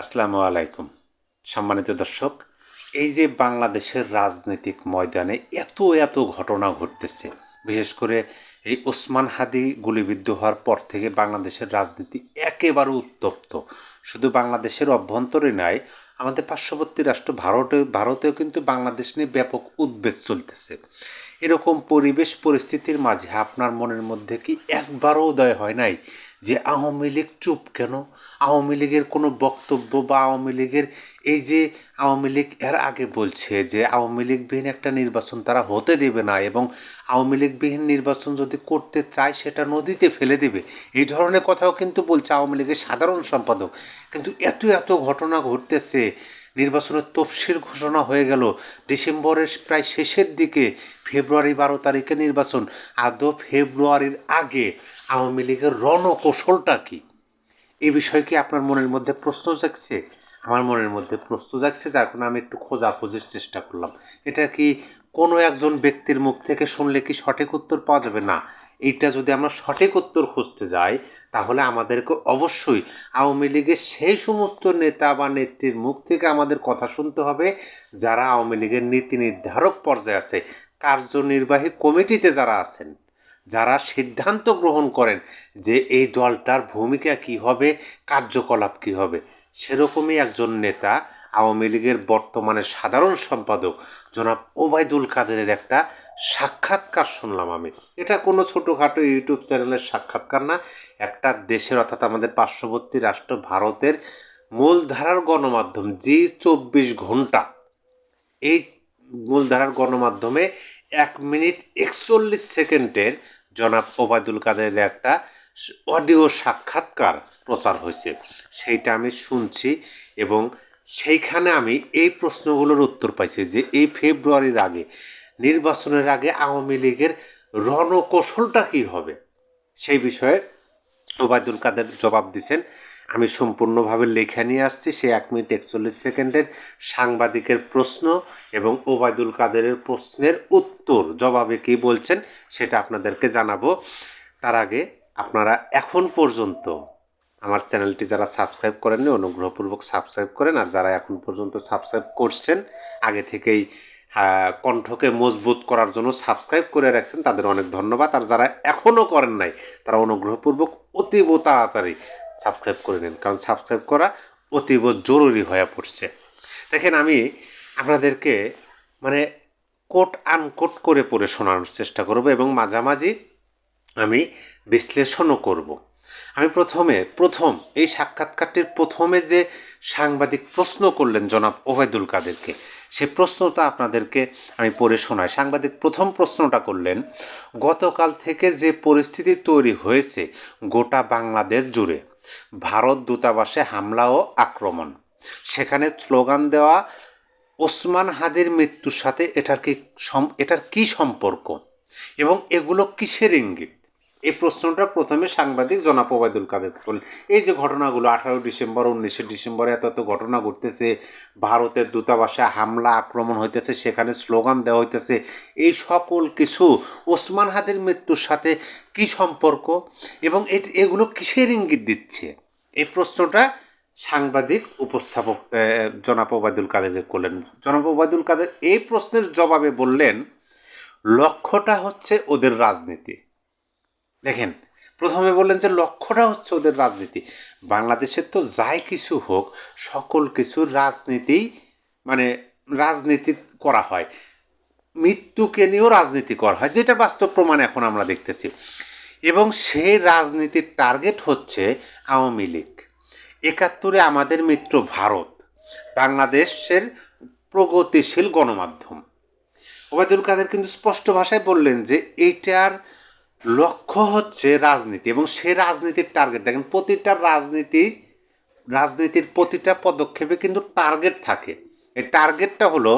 আসসালামু আলাইকুম। সম্মানিত দর্শক, এই যে বাংলাদেশের রাজনৈতিক ময়দানে এত এত ঘটনা ঘটতেছে, বিশেষ করে এই ওসমান হাদি গুলিবিদ্ধ হওয়ার পর থেকে বাংলাদেশের রাজনীতি একেবারে উত্তপ্ত। শুধু বাংলাদেশের অভ্যন্তরে নয় আমাদের পার্শ্ববর্তী রাষ্ট্র ভারতে, ভারতেও কিন্তু বাংলাদেশ নিয়ে ব্যাপক উদ্বেগ চলতেছে। এরকম পরিবেশ পরিস্থিতির মাঝে আপনার মনের মধ্যে কি একবারও উদয় হয় নাই যে আওয়ামী লীগ চুপ কেন? আওয়ামী লীগের কোনো বক্তব্য বা আওয়ামী লীগের এই যে আওয়ামী লীগ এর আগে বলছে যে আওয়ামী লীগবিহীন একটা নির্বাচন তারা হতে দেবে না এবং আওয়ামী লীগবিহীন নির্বাচন যদি করতে চায় সেটা নদীতে ফেলে দেবে। এই ধরনের কথাও কিন্তু বলছে আওয়ামী লীগের সাধারণ সম্পাদক। কিন্তু এত এত ঘটনা ঘটতেছে নির্বাচনের তফসিল ঘোষণা হয়ে গেল। ডিসেম্বরের প্রায় শেষের দিকে ফেব্রুয়ারি বারো তারিখে নির্বাচন। আদৌ ফেব্রুয়ারির আগে আওয়ামী লীগের রণকৌশলটা কী? এ বিষয়ে কি আপনার মনের মধ্যে প্রশ্ন জাগছে? আমার মনের মধ্যে প্রশ্ন জাগছে, যার কারণে আমি একটু খোঁজাখোঁজির চেষ্টা করলাম। এটা কি কোনো একজন ব্যক্তির মুখ থেকে শুনলে কি সঠিক উত্তর পাওয়া যাবে? না। এইটা যদি আমরা সঠিক উত্তর খুঁজতে যাই, তাহলে আমাদেরকে অবশ্যই আওয়ামী লীগের সেই সমস্ত নেতা বা নেত্রীর মুখ থেকে আমাদের কথা শুনতে হবে, যারা আওয়ামী লীগের নীতি নির্ধারক পর্যায়ে আছে, কার্যনির্বাহী কমিটিতে যারা আছেন, যারা সিদ্ধান্ত গ্রহণ করেন যে এই দলটার ভূমিকা কি হবে, কার্যকলাপ কি হবে। সেরকমই একজন নেতা, আওয়ামী লীগের বর্তমানে সাধারণ সম্পাদক জনাব ওবায়দুল কাদেরের একটা সাক্ষাৎকার শুনলাম আমি। এটা কোনো ছোটোখাটো ইউটিউব চ্যানেলের সাক্ষাৎকার না, একটা দেশের অর্থাৎ আমাদের পার্শ্ববর্তী রাষ্ট্র ভারতের মূলধারার গণমাধ্যম, জি চব্বিশ ঘণ্টা। এই মূলধারার গণমাধ্যমে এক মিনিট একচল্লিশ সেকেন্ডের জনাব ওবায়দুল কাদেরের একটা অডিও সাক্ষাৎকার প্রচার হয়েছে। সেইটা আমি শুনছি এবং সেইখানে আমি এই প্রশ্নগুলোর উত্তর পাইছি যে এই ফেব্রুয়ারির আগে নির্বাচনের আগে আওয়ামী লীগের রণকৌশলটা কী হবে? সেই বিষয়ে ওবায়দুল কাদের জবাব দিছেন। আমি সম্পূর্ণভাবে লেখা নিয়ে আসছি, সে এক মিনিট একচল্লিশ সেকেন্ডের সাংবাদিকের প্রশ্ন এবং ওবায়দুল কাদেরের প্রশ্নের উত্তর, জবাবে কী বলছেন সেটা আপনাদেরকে জানাব। তার আগে আপনারা এখন পর্যন্ত আমার চ্যানেলটি যারা সাবস্ক্রাইব করেননি, অনুগ্রহপূর্বক সাবস্ক্রাইব করেন। আর যারা এখন পর্যন্ত সাবস্ক্রাইব করছেন, আগে থেকেই কণ্ঠকে মজবুত করার জন্য সাবস্ক্রাইব করে রাখছেন, তাদের অনেক ধন্যবাদ। আর যারা এখনও করেন নাই, তারা অনুগ্রহপূর্বক অতীব তাড়াতাড়ি সাবস্ক্রাইব করে নিন, কারণ সাবস্ক্রাইব করা অতীব জরুরি হয়ে পড়ছে। দেখেন, আমি আপনাদেরকে মানে কোট আনকোট করে পড়ে শোনানোর চেষ্টা করব এবং মাঝামাঝি আমি বিশ্লেষণও করব। আমি প্রথমে, প্রথম, এই সাক্ষাৎকারটির প্রথমে যে সাংবাদিক প্রশ্ন করলেন জনাব ওবায়দুল কাদেরকে, সে প্রশ্নটা আপনাদেরকে আমি পড়ে শোনাই। সাংবাদিক প্রথম প্রশ্নটা করলেন, গতকাল থেকে যে পরিস্থিতি তৈরি হয়েছে গোটা বাংলাদেশ জুড়ে, ভারত দূতাবাসে হামলা ও আক্রমণ, সেখানে স্লোগান দেওয়া, ওসমান হাদির মৃত্যুর সাথে এটার কি এটার কি সম্পর্ক এবং এগুলো কিসের ইঙ্গিত? এই প্রশ্নটা প্রথমে সাংবাদিক জনাব ওবায়দুল কাদেরকে করলেন। এই যে ঘটনাগুলো, আঠারো ডিসেম্বর, উনিশে ডিসেম্বরে এত এত ঘটনা ঘটতেছে, ভারতের দূতাবাসে হামলা, আক্রমণ হইতেছে, সেখানে স্লোগান দেওয়া হইতেছে, এই সকল কিছু, ওসমান হাদের মৃত্যুর সাথে কি সম্পর্ক এবং এগুলো কিসের ইঙ্গিত দিচ্ছে? এই প্রশ্নটা সাংবাদিক উপস্থাপক জনাব ওবায়দুল কাদেরকে করলেন। জনাব ওবায়দুল কাদের এই প্রশ্নের জবাবে বললেন, লক্ষ্যটা হচ্ছে ওদের রাজনীতি। দেখেন, প্রথমে বললেন যে লক্ষ্যটা হচ্ছে ওদের রাজনীতি। বাংলাদেশের তো যাই কিছু হোক, সকল কিছু রাজনীতি মানে রাজনীতি করা হয়। মৃত্যুকে নিয়েও রাজনীতি করা হয়, যেটা বাস্তব প্রমাণ এখন আমরা দেখতেছি। এবং সেই রাজনীতির টার্গেট হচ্ছে আওয়ামী লীগ। একাত্তরে আমাদের মিত্র ভারত, বাংলাদেশের প্রগতিশীল গণমাধ্যম। ওবায়দুল কাদের কিন্তু স্পষ্ট ভাষায় বললেন যে এইটার লক্ষ্য হচ্ছে রাজনীতি এবং সে রাজনীতির টার্গেট দেখেন, প্রতিটা রাজনীতি, রাজনীতির প্রতিটা পদক্ষেপে কিন্তু টার্গেট থাকে। এই টার্গেটটা হলো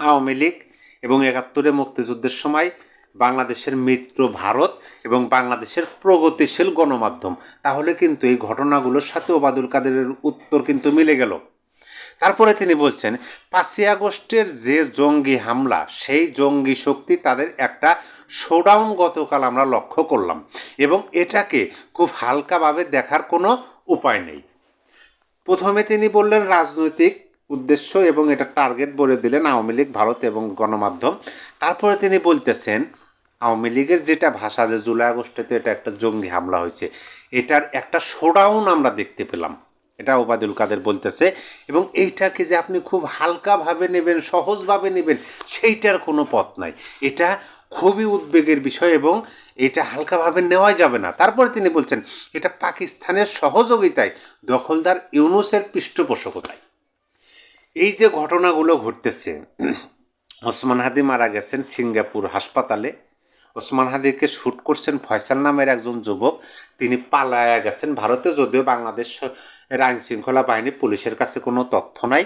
আওয়ামী লীগ এবং একাত্তরে মুক্তিযুদ্ধের সময় বাংলাদেশের মিত্র ভারত এবং বাংলাদেশের প্রগতিশীল গণমাধ্যম। তাহলে কিন্তু এই ঘটনাগুলোর সাথে ওবাদুল কাদেরের উত্তর কিন্তু মিলে গেল। তারপরে তিনি বলছেন, পাঁচই আগস্টের যে জঙ্গি হামলা, সেই জঙ্গি শক্তি তাদের একটা শোডাউন গতকাল আমরা লক্ষ্য করলাম এবং এটাকে খুব হালকাভাবে দেখার কোনো উপায় নেই। প্রথমে তিনি বললেন, রাজনৈতিক উদ্দেশ্য এবং এটা টার্গেট বলে দিলেন আওয়ামী লীগ, ভারত এবং গণমাধ্যম। তারপরে তিনি বলতেছেন, আওয়ামী লীগের যেটা ভাষা যে জুলাই আগস্টেতে এটা একটা জঙ্গি হামলা হয়েছে, এটার একটা শোডাউন আমরা দেখতে পেলাম। এটা ওবায়দুল কাদের বলতেছে, এবং এইটাকে যে আপনি খুব হালকাভাবে নেবেন, সহজভাবে নেবেন, সেইটার কোনো পথ নাই। এটা খুবই উদ্বেগের বিষয় এবং এটা হালকাভাবে নেওয়া যাবে না। তারপরে তিনি বলছেন, এটা পাকিস্তানের সহযোগিতায়, দখলদার ইউনুসের পৃষ্ঠপোষকতায়। এই যে ঘটনাগুলো ঘটতেছে, ওসমান হাদি মারা গেছেন সিঙ্গাপুর হাসপাতালে। ওসমান হাদিকে শ্যুট করছেন ফয়সাল নামের একজন যুবক। তিনি পালায়া গেছেন ভারতে, যদিও বাংলাদেশ এর আইন শৃঙ্খলা বাহিনী, পুলিশের কাছে কোনো তথ্য নাই।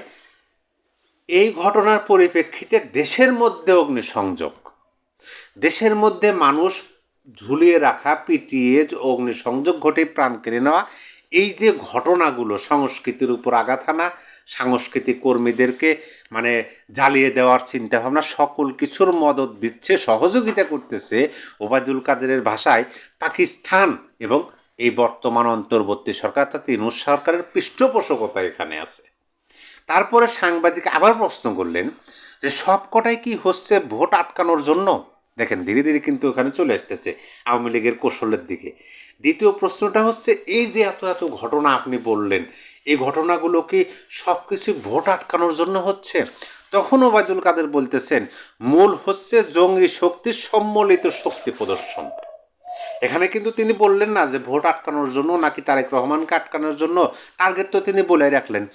এই ঘটনার পরিপ্রেক্ষিতে দেশের মধ্যে অগ্নিসংযোগ। দেশের মধ্যে মানুষ ঝুলিয়ে রাখা, পিটিয়ে অগ্নিসংযোগ ঘটে প্রাণ কেড়ে নেওয়া, এই যে ঘটনাগুলো, সংস্কৃতির উপর আঘাত আনা, সাংস্কৃতিক কর্মীদেরকে মানে জ্বালিয়ে দেওয়ার চিন্তাভাবনা, সকল কিছুর মদত দিচ্ছে, সহযোগিতা করতেছে ওবায়দুল কাদেরের ভাষায় পাকিস্তান এবং এই বর্তমান অন্তর্বর্তী সরকার, অর্থাৎ ইনুস সরকারের পৃষ্ঠপোষকতা এখানে আছে। তারপরে সাংবাদিক আবার প্রশ্ন করলেন যে সব কটাই কি হচ্ছে ভোট আটকানোর জন্য? দেখেন, ধীরে ধীরে কিন্তু ওখানে চলে আসতেছে আওয়ামী লীগের কৌশলের দিকে। দ্বিতীয় প্রশ্নটা হচ্ছে, এই যে এত এত ঘটনা আপনি বললেন, এই ঘটনাগুলো কি সব কিছু ভোট আটকানোর জন্য হচ্ছে? তখন ওবায়দুল কাদের বলতেছেন, মূল হচ্ছে জঙ্গি শক্তির সম্মিলিত শক্তি প্রদর্শন। এখানে কিন্তু তিনি বললেন না যে ভোট আটকানোর জন্য নাকি তারেক রহমানকে আটকানোর জন্য। টার্গেট তো তিনি বলে রাখলেন।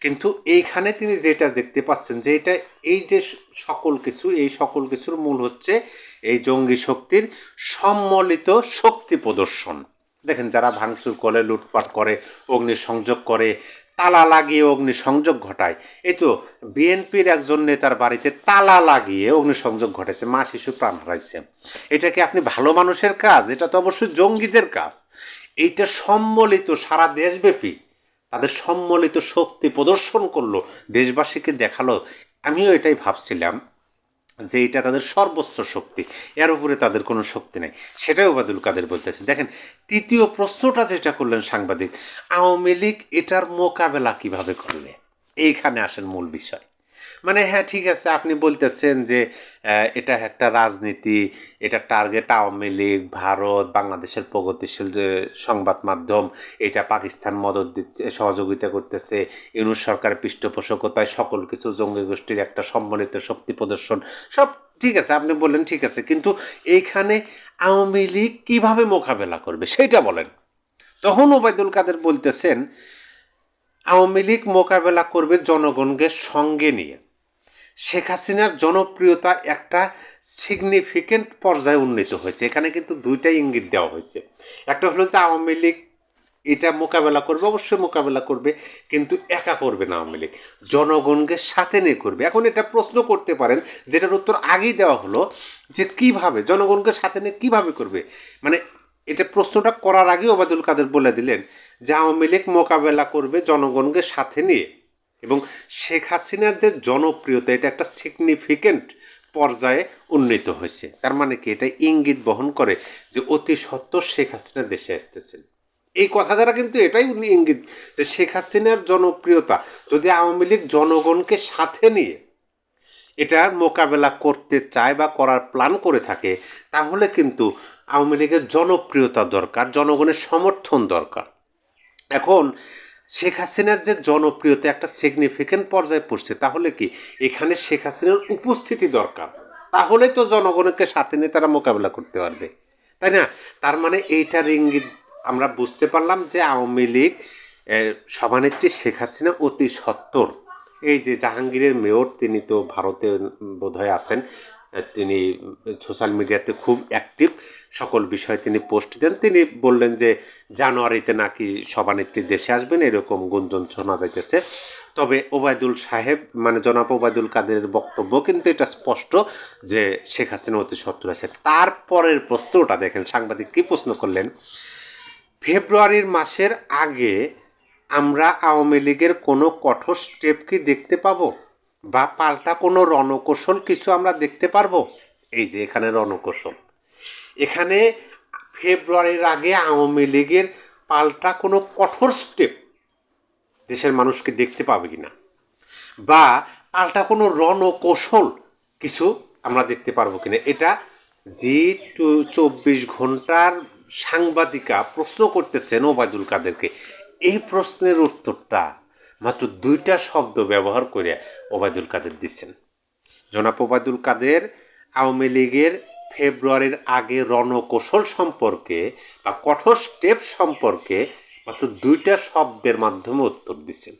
কিন্তু এইখানে তিনি যেটা দেখতে পাচ্ছেন যে এটা এই যে সকল কিছু, এই সকল কিছুর মূল হচ্ছে এই জঙ্গি শক্তির সম্মিলিত শক্তি প্রদর্শন। দেখেন যারা ভাঙচুর করে, লুটপাট করে, অগ্নিসংযোগ করে তালা লাগিয়ে অগ্নিসংযোগ ঘটায়। এই তো বিএনপির একজন নেতার বাড়িতে তালা লাগিয়ে অগ্নিসংযোগ ঘটেছে, মা শিশু প্রাণ হারাইছে। এটা কি আপনি ভালো মানুষের কাজ? এটা তো অবশ্যই জঙ্গিদের কাজ। এইটা সম্মিলিত সারা দেশব্যাপী তাদের সম্মলিত শক্তি প্রদর্শন করল, দেশবাসীকে দেখাল। আমিও এটাই ভাবছিলাম। যে এটা তাদের সর্বোচ্চ শক্তি, এর উপরে তাদের কোনো শক্তি নেই। সেটাই ওবায়দুল কাদের বলতেছে। দেখেন, তৃতীয় প্রশ্নটা যেটা করলেন সাংবাদিক, আওয়ামী লীগ এটার মোকাবেলা কীভাবে করলে এইখানে আসেন মূল বিষয়। মানে হ্যাঁ ঠিক আছে, আপনি বলতেছেন যে এটা একটা রাজনীতি, এটা টার্গেট আওয়ামী লীগ, ভারত, বাংলাদেশের প্রগতিশীল সংবাদ মাধ্যম, এটা পাকিস্তান মদত দিচ্ছে, সহযোগিতা করতেছে, ইউনুস সরকারের পৃষ্ঠপোষকতায় সকল কিছু জঙ্গি গোষ্ঠীর একটা সম্মিলিত শক্তি প্রদর্শন, সব ঠিক আছে, আপনি বললেন ঠিক আছে, কিন্তু এইখানে আওয়ামী লীগ কীভাবে মোকাবেলা করবে সেইটা বলেন। তখন ওবায়দুল কাদের বলতেছেন আওয়ামী লীগ মোকাবেলা করবে জনগণকে সঙ্গে নিয়ে। শেখ হাসিনার জনপ্রিয়তা একটা সিগনিফিকেন্ট পর্যায়ে উন্নীত হয়েছে। এখানে কিন্তু দুইটাই ইঙ্গিত দেওয়া হয়েছে। একটা হলো যে আওয়ামী লীগ এটা মোকাবেলা করবে, অবশ্যই মোকাবেলা করবে, কিন্তু একা করবে না আওয়ামী লীগ। জনগণকে সাথে নিয়ে করবে। এখন এটা প্রশ্ন করতে পারেন, যেটার উত্তর আগেই দেওয়া হলো যে কীভাবে, জনগণকে সাথে নিয়ে কীভাবে করবে? মানে এটা প্রশ্নটা করার আগে ওবায়দুল কাদের বলে দিলেন যে আওয়ামী লীগ মোকাবেলা করবে জনগণকে সাথে নিয়ে। এবং শেখ হাসিনার যে জনপ্রিয়তা, এটা একটা সিগনিফিকেন্ট পর্যায়ে উন্নীত হয়েছে। তার মানে কি? এটা ইঙ্গিত বহন করে যে অতি সত্বর শেখ হাসিনা দেশে আসতেছেন। এই কথা দ্বারা কিন্তু এটাই উনি ইঙ্গিত যে শেখ হাসিনার জনপ্রিয়তা, যদি আওয়ামী লীগ জনগণকে সাথে নিয়ে এটা মোকাবেলা করতে চায় বা করার প্ল্যান করে থাকে, তাহলে কিন্তু আওয়ামী লীগের জনপ্রিয়তা দরকার, জনগণের সমর্থন দরকার। এখন শেখ হাসিনার যে জনপ্রিয়তা একটা সিগনিফিকেন্ট পর্যায়ে পড়ছে, তাহলে কি এখানে শেখ হাসিনার উপস্থিতি দরকার? তাহলে তো জনগণকে সাথে নিয়ে তারা মোকাবেলা করতে পারবে। তাই না? তার মানে এইটার ইঙ্গিত আমরা বুঝতে পারলাম যে আওয়ামী লীগ সভানেত্রী শেখ হাসিনা অতি সত্তর। এই যে জাহাঙ্গীরের মেয়র, তিনি তো ভারতে বোধহয় আছেন তিনি সোশ্যাল মিডিয়াতে খুব অ্যাক্টিভ সকল বিষয়ে তিনি পোস্ট দেন। তিনি বললেন যে, জানুয়ারিতে নাকি সভানেত্রী দেশে আসবেন, এরকম গুঞ্জন শোনা যাইতেছে। তবে ওবায়দুল সাহেব মানে জনাব ওবায়দুল কাদেরের বক্তব্য কিন্তু এটা স্পষ্ট যে, শেখ হাসিনা অতি সত্তর আছে। তারপরের প্রশ্নটা দেখেন, সাংবাদিক কী প্রশ্ন করলেন? ফেব্রুয়ারির মাসের আগে আমরা আওয়ামী লীগের কোনো কঠোর স্টেপ কি দেখতে পাবো? বা পাল্টা কোনো রণকৌশল কিছু আমরা দেখতে পারব? এই যে এখানে রণকৌশল। এখানে ফেব্রুয়ারির আগে আওয়ামী লীগের পাল্টা কোনো কঠোর স্টেপ দেশের মানুষকে দেখতে পাবে কি না বা পাল্টা কোনো রণকৌশল কিছু আমরা দেখতে পারব কিনা? এটা জি টু চব্বিশ ঘণ্টার সাংবাদিকা প্রশ্ন করতেছেন ওবায়দুল কাদেরকে। এই প্রশ্নের উত্তরটা মাত্র দুইটা শব্দ ব্যবহার করে ওবায়দুল কাদের দিচ্ছেন। জনাব ওবায়দুল কাদের আওয়ামী লীগের ফেব্রুয়ারির আগে রণকৌশল সম্পর্কে বা কঠোর স্টেপ সম্পর্কে মাত্র দুইটা শব্দের মাধ্যমে উত্তর দিচ্ছেন।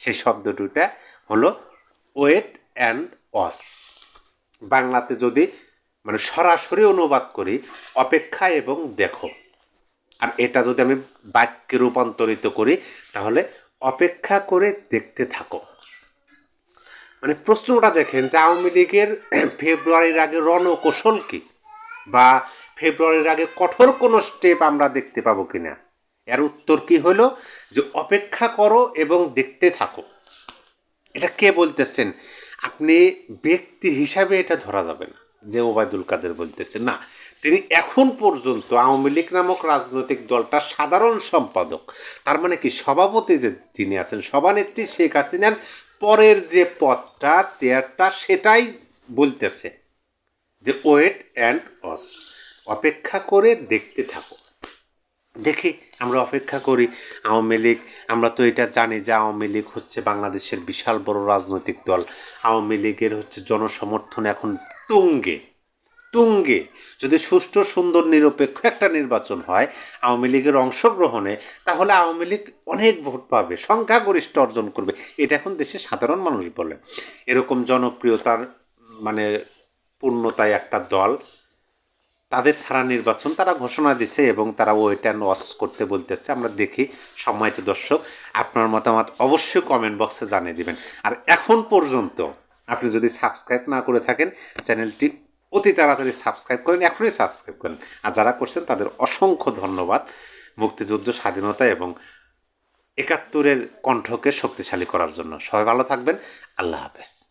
সেই শব্দ দুইটা হলো ওয়েট অ্যান্ড ওয়াস বাংলাতে যদি মানে সরাসরি অনুবাদ করি, অপেক্ষা এবং দেখো। আর এটা যদি আমি বাক্যে রূপান্তরিত করি, তাহলে অপেক্ষা করে দেখতে থাকো। মানে প্রশ্নটা দেখেন যে আওয়ামী লীগের ফেব্রুয়ারির আগে রণকৌশল কি? বা ফেব্রুয়ারির আগে কঠোর কোনো স্টেপ আমরা দেখতে পাবো কিনা? এর উত্তর কি হলো? যে অপেক্ষা করো এবং দেখতে থাকো। এটা কে বলতেছেন? আপনি ব্যক্তি হিসাবে এটা ধরা যাবে না, যে ওবায়দুল কাদের বলতেছেন না তিনি এখন পর্যন্ত আওয়ামী লীগ নামক রাজনৈতিক দলটার সাধারণ সম্পাদক। তার মানে কি? সভাপতি যে তিনি আছেন, সভানেত্রী শেখ হাসিনার পরের যে পদটা, চেয়ারটা, সেটাই বলতেছে যে ওয়েট অ্যান্ড অস অপেক্ষা করে দেখতে থাকো। দেখি, আমরা অপেক্ষা করি আওয়ামী লীগ। আমরা তো এটা জানি যে আওয়ামী লীগ হচ্ছে বাংলাদেশের বিশাল বড় রাজনৈতিক দল। আওয়ামী লীগের হচ্ছে জনসমর্থন এখন তুঙ্গে। তুঙ্গে যদি সুষ্ঠু, সুন্দর, নিরপেক্ষ একটা নির্বাচন হয়, আওয়ামী লীগের অংশগ্রহণে, তাহলে আওয়ামী লীগ অনেক ভোট পাবে, সংখ্যাগরিষ্ঠ অর্জন করবে। এটা এখন দেশের সাধারণ মানুষ বলে। এরকম জনপ্রিয়তার মানে পূর্ণতায় একটা দল, তাদের ছাড়া নির্বাচন তারা ঘোষণা দিছে এবং তারা ওয়েট অ্যান্ড ওয়াচ করতে বলতেছে। আমরা দেখি, সম্মানিত দর্শক, আপনার মতামত অবশ্যই কমেন্ট বক্সে জানিয়ে দিবেন। আর এখন পর্যন্ত আপনি যদি সাবস্ক্রাইব না করে থাকেন চ্যানেলটি অতি তাড়াতাড়ি সাবস্ক্রাইব করেন, এখনই সাবস্ক্রাইব করেন। আর যারা করছেন, তাদের অসংখ্য ধন্যবাদ। মুক্তিযুদ্ধ, স্বাধীনতা এবং একাত্তরের কণ্ঠকে শক্তিশালী করার জন্য। সবাই ভালো থাকবেন। আল্লাহ হাফেজ।